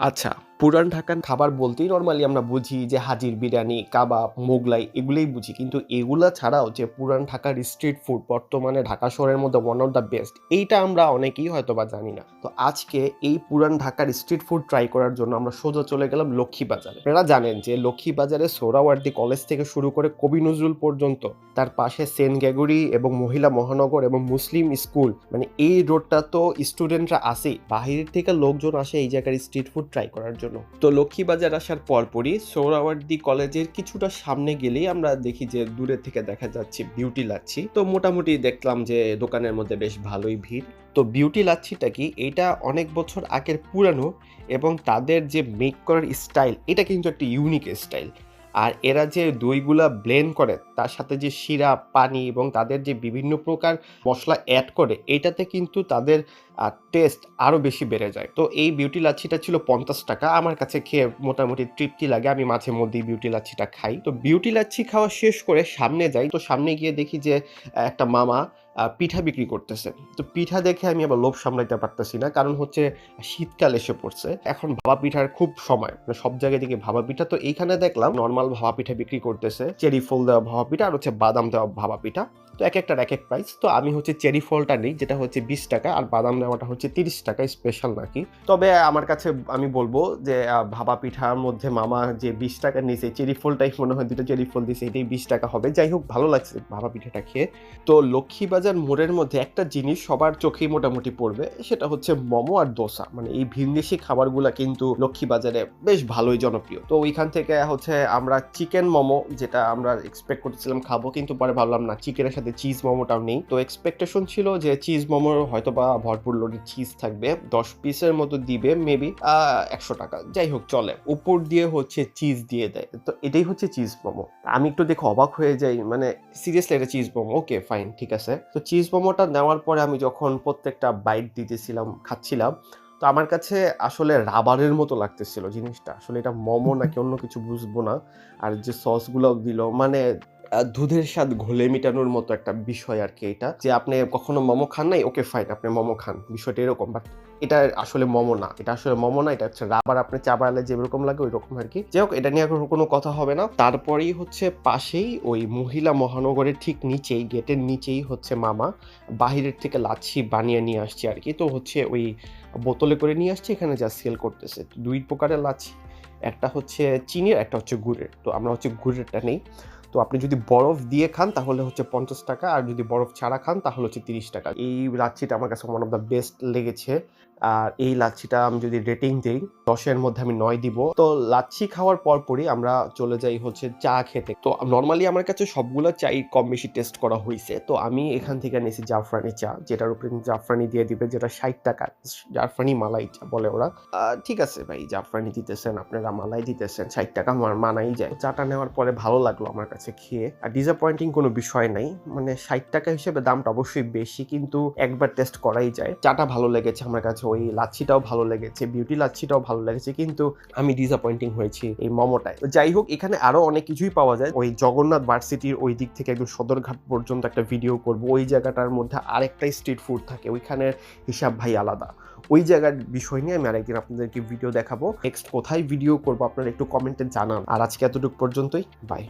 আচ্ছা পুরান ঢাকার খাবার বলতেই নর্মালি আমরা বুঝি যে হাজির বিরিয়ানি, কাবাব, মোগলাই এগুলোই বুঝি। কিন্তু এগুলা ছাড়াও যে পুরান ঢাকার স্ট্রিট ফুড বর্তমানে ঢাকা শহরের মধ্যে ওয়ান অফ দ্য বেস্ট এইটা আমরা অনেকেই হয়তো বা জানি না। তো আজকে এই পুরান ঢাকার স্ট্রিট ফুড ট্রাই করার জন্য আমরা সোজা চলে গেলাম লক্ষ্মী বাজারে। আপনারা জানেন যে লক্ষ্মী বাজারে সোহরাওয়ার্দী কলেজ থেকে শুরু করে কবি নজরুল পর্যন্ত, তার পাশে সেন্ট গ্যাগুরি এবং মহিলা মহানগর এবং মুসলিম স্কুল মানে এই রোডটা তো স্টুডেন্টরা আসেই। বাহিরের থেকে লোকজন আসে এই জায়গার স্ট্রিট ফুড ট্রাই করার জন্য। তো লক্ষ্মীবাজার আসার পরপরই সৌরাওয়ার্দি কলেজের কিছুটা সামনে গেলেই আমরা দেখি যে দূরে থেকে দেখা যাচ্ছে বিউটি লাচ্ছি। তো মোটামুটি দেখলাম যে দোকানের মধ্যে বেশ ভালোই ভিড়। তো বিউটি লাচ্ছিটা কি? এটা অনেক বছর আগের পুরানো এবং তাদের যে মেক করার স্টাইল এটা কিন্তু একটা ইউনিক স্টাইল আর এরা যে দইগুলা ব্লেন্ড করে, তার সাথে যে শিরা পানি এবং তাদের যে বিভিন্ন প্রকার মশলা অ্যাড করে, এটাতে কিন্তু তাদের টেস্ট আরও বেশি বেড়ে যায়। তো এই বিউটি লাচ্ছিটা ছিল পঞ্চাশ টাকা। আমার কাছে খেয়ে মোটামুটি তৃপ্তি লাগে। আমি মাঝে মধ্যেই বিউটি লাচ্ছিটা খাই। তো বিউটি লাচ্ছি খাওয়া শেষ করে সামনে যাই। তো সামনে গিয়ে দেখি যে, একটা মামা পিঠা বিক্রি করতেছে তো পিঠা দেখে আমি আবার লোভ সামলাইতে পারতেছি না, কারণ হচ্ছে শীতকাল এসে পড়ছে। এখন ভাবা পিঠার খুব সময় মানে সব জায়গায় দেখি ভাবা পিঠা। তো এইখানে দেখলাম নর্মাল ভাবা পিঠা বিক্রি করতেছে, চেরি ফুল দেওয়া ভাবা পিঠা আর হচ্ছে বাদাম দেওয়া ভাবা পিঠা। তো এক একটার এক এক প্রাইস তো আমি হচ্ছে চেরি ফলটা নিই, যেটা হচ্ছে বিশ টাকা, আর বাদাম নেওয়াটা হচ্ছে তিরিশ টাকা স্পেশাল নাকি। তবে আমার কাছে আমি বলব যে ভাবা পিঠার মধ্যে মামা যে বিশ টাকা নিয়েছে, চেরি ফলটাই মনে হয় দুটো চেরি ফল দিয়েছে, এটাই বিশ টাকা হবে। যাই হোক, ভালো লাগছে ভাবা পিঠাটা খেয়ে। তো লক্ষ্মীবাজার মোড়ের মধ্যে একটা জিনিস সবার চোখেই মোটামুটি পড়বে, সেটা হচ্ছে মোমো আর দোসা। মানে এই ভিনদেশি খাবারগুলা কিন্তু লক্ষ্মীবাজারে বেশ ভালোই জনপ্রিয়। তো ওইখান থেকে হচ্ছে আমরা চিকেন মোমো, যেটা আমরা এক্সপেক্ট করতেছিলাম খাব, কিন্তু পরে ভাবলাম না চিকেনের সাথে চিজ মোমোটাও নেই। তো এক্সপেকটেশন ছিল যে চিজ মোমোর হয়তো বা ভরপুর লোডের চিজ থাকবে। দশ পিসের মতো দিবে মেবি একশো টাকা। যাই হোক, চলে। উপর দিয়ে হচ্ছে চিজ দিয়ে দেয়। তো এটাই হচ্ছে চিজ মোমো। আমি একটু দেখে অবাক হয়ে যাই মানে সিরিয়াসলি এটা চিজ মোমো? ওকে ফাইন ঠিক আছে। তো চিজ মোমোটা নেওয়ার পরে আমি যখন প্রত্যেকটা বাইট দিতেছিলাম, খাচ্ছিলাম, তো আমার কাছে আসলে রাবারের মতো লাগতেছিল জিনিসটা। আসলে এটা মোমো নাকি অন্য কিছু বুঝব না। আর যে সসগুলো দিল মানে দুধের স্বাদ ঘোলে মেটানোর মতো একটা বিষয় আর কি এটা। যে আপনি কখনো মোমো খান নাই ওকে ফাইন আপনি মোমো খান। বিষয়টা এরকম বাট এটা আসলে মোমো না। এটা আসলে মোমো না, এটা হচ্ছে রাবার আপনি চাবালে যেরকম লাগে ওই রকম আর কি। যাই হোক, এটা নিয়ে কোনো কথা হবে না। তারপরেই হচ্ছে পাশেই ওই মহিলা মহানগরের ঠিক নিচেই, গেটের নিচেই হচ্ছে মামা। বাহিরের থেকে লাচ্ছি বানিয়ে নিয়ে আসছে আর কি। তো হচ্ছে ওই বোতলে করে নিয়ে আসছে, এখানে যা সেল করতেছে। দুই প্রকারের লাচ্ছি। একটা হচ্ছে চিনির, একটা হচ্ছে গুড়ের। তো আমরা হচ্ছে গুড়েরটা নেই। তো আপনি যদি বরফ দিয়ে খান, তাহলে হচ্ছে পঞ্চাশ টাকা। আর যদি বরফ ছাড়া খান, তাহলে হচ্ছে তিরিশ টাকা। এই লাচ্ছিটা আমার কাছে ওয়ান অফ দ্য বেস্ট লেগেছে। আর এই লাচ্ছিটা আমি যদি রেটিং দিই, দশের মধ্যে আমি নয় দিব। তো লাচ্ছি খাওয়ার পরপরই আমরা চলে যাই হচ্ছে চা খেতে। তো নর্মালি আমার কাছে সবগুলো চাই কম বেশি টেস্ট করা হয়েছে তো আমি এখান থেকে নিয়েছি জাফরানি চা, যেটার উপরে জাফরানি দিয়ে দিবে, যেটা ষাট টাকা। জাফরানি মালাই চা বলে ওরা। ঠিক আছে ভাই, জাফরানি দিতেছেন, আপনারা মালাই দিতেছেন, ষাট টাকা আমার মানাই যায়। চাটা নেওয়ার পরে ভালো লাগল আমার কাছে। খেয়ে। আর ডিসঅ্যাপয়েন্টিং কোনো বিষয় নাই। মানে ষাট টাকা হিসেবে দামটা অবশ্যই বেশি, কিন্তু একবার টেস্ট করাই যায়। চাটা ভালো লেগেছে আমার কাছে, ওই লাচ্ছিটাও ভালো লেগেছে বিউটি লাচ্ছিটাও ভালো লেগেছে, কিন্তু আমি ডিসঅ্যাপয়েন্টিং হয়েছি এই মোমোটায়। যাই হোক, এখানে আরও অনেক কিছুই পাওয়া যায়। ওই জগন্নাথ ভার্সিটির ওই দিক থেকে একদম সদরঘাট পর্যন্ত একটা ভিডিও করব। ওই জায়গাটার মধ্যে আরেকটা স্ট্রিট ফুড থাকে ওইখানের হিসাব ভাই আলাদা। ওই জায়গার বিষয় নিয়ে আমি আরেকদিন আপনাদেরকে ভিডিও দেখাবো। নেক্সট কোথায় ভিডিও করব, আপনারা একটু কমেন্টে জানান। আর আজকে এতটুকু পর্যন্তই বাই